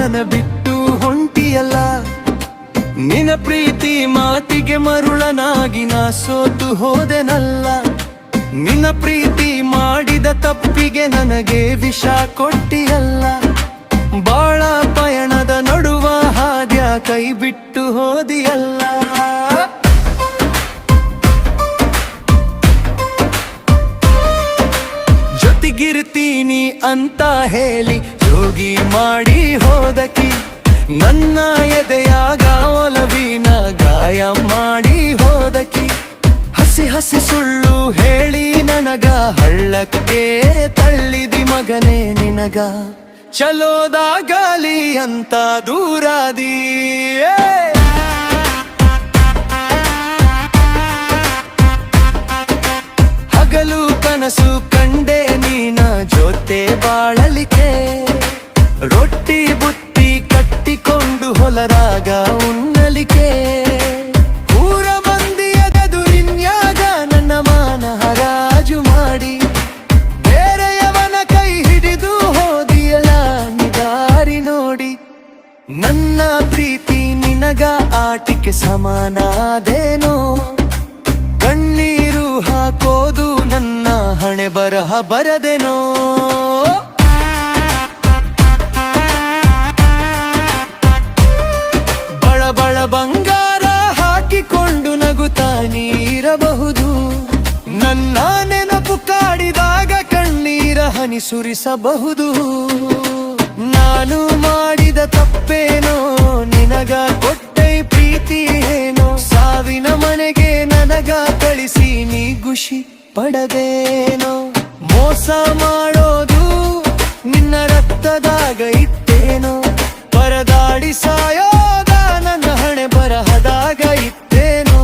ನನ್ನ ಬಿಟ್ಟು ಹೊಂಟಿಯಲ್ಲ. ನಿನ ಪ್ರೀತಿ ಮಾತಿಗೆ ಮರುಳನಾಗಿ ನಾ ಸೋತು ಹೋದೆನಲ್ಲ. ನಿನ್ನ ಪ್ರೀತಿ ಮಾಡಿದ ತಪ್ಪಿಗೆ ನನಗೆ ವಿಷ ಕೊಟ್ಟಿಯಲ್ಲ. ಬಾಳ ಪಯಣದ ನಡುವ ಹಾದ್ಯ ಕೈ ಬಿಟ್ಟು ಹೋದಿಯಲ್ಲ. ಜೊತೆಗಿರ್ತೀನಿ ಅಂತ ಹೇಳಿ ಯೋಗಿ ಮಾಡಿ ಹೋದಕಿ, ನನ್ನ ಎದೆಯಾಗ ಒಲವಿನ ಗಾಯ ಮಾಡಿ ಹೋದಕಿ. ಹಸಿ ಹಸಿ ಸುಳ್ಳು ಹೇಳಿ ನನಗ, ಹಳ್ಳಕ್ಕೆ ತಳ್ಳಿದಿ ಮಗನೇ ನಿನಗ. ಚಲೋದಾಗಲಿ ಅಂತ ದೂರಾದಿ ಜೊತೆ ಬಾಳಲಿಕೆ ರೊಟ್ಟಿ ಬುತ್ತಿ ಕಟ್ಟಿಕೊಂಡು ಹೊಲರಾಗ ಉನ್ನಲಿಕೆ ಊರ ಮಂದಿಯದುರಿನ್ಯಾಗ ನನ್ನ ಮಾನ ಹರಾಜು ಮಾಡಿ. ಬೇರೆಯವನ ಕೈ ಹಿಡಿದು ಹೋದಿಯಲ ನಿದಾರಿ ನೋಡಿ. ನನ್ನ ಪ್ರೀತಿ ನಿನಗ ಆಟಿಕೆ ಸಮಾನಾದೇನೋ. ಕಣ್ಣೀರು ಹಾಕೋದು ನನ್ನ ಹಣೆ ಬರಹ ಬರದೆನೋ? ಬಳ ಬಳ ಬಂಗಾರ ಹಾಕಿಕೊಂಡು ನಗುತ್ತಾ ನೀರಬಹುದು. ನನ್ನ ನೆನಪು ಕಾಡಿದಾಗ ಕಣ್ಣೀರ ಹನಿ ಸುರಿಸಬಹುದು. ನಾನು ಮಾಡಿದ ತಪ್ಪೇನೋ ಖುಷಿ ಪಡದೇನೋ? ಮೋಸ ಮಾಡೋದು ನಿನ್ನ ರಕ್ತದಾಗ ಇತ್ತೇನೋ? ಪರದಾಡಿ ಸಾಯೋದ ನನ್ನ ಹಣೆ ಬರಹದಾಗ ಇತ್ತೇನೋ?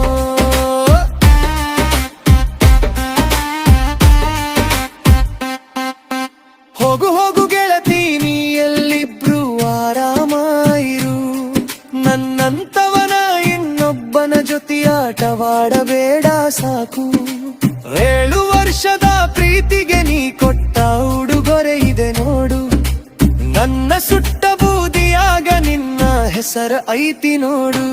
ಹೋಗು ಹೋಗು ಗೆಳತೀನಿ ಎಲ್ಲಿಬ್ರು ಆರಾಮಾಯಿರು ನನ್ನಂತವನ ಇನ್ನೊಬ್ಬನ ಜೊತೆಯಾಟವಾಡಬೇಡ ಸಾಕು. ವರ್ಷದ ಪ್ರೀತಿಗೆ ನೀ ಕೊಟ್ಟ ಉಡುಗೊರೆ ಇದೆ ನೋಡು. ನನ್ನ ಸುಟ್ಟ ಬೂದಿಯಾಗ ನಿನ್ನ ಹೆಸರು ಐತಿ ನೋಡು.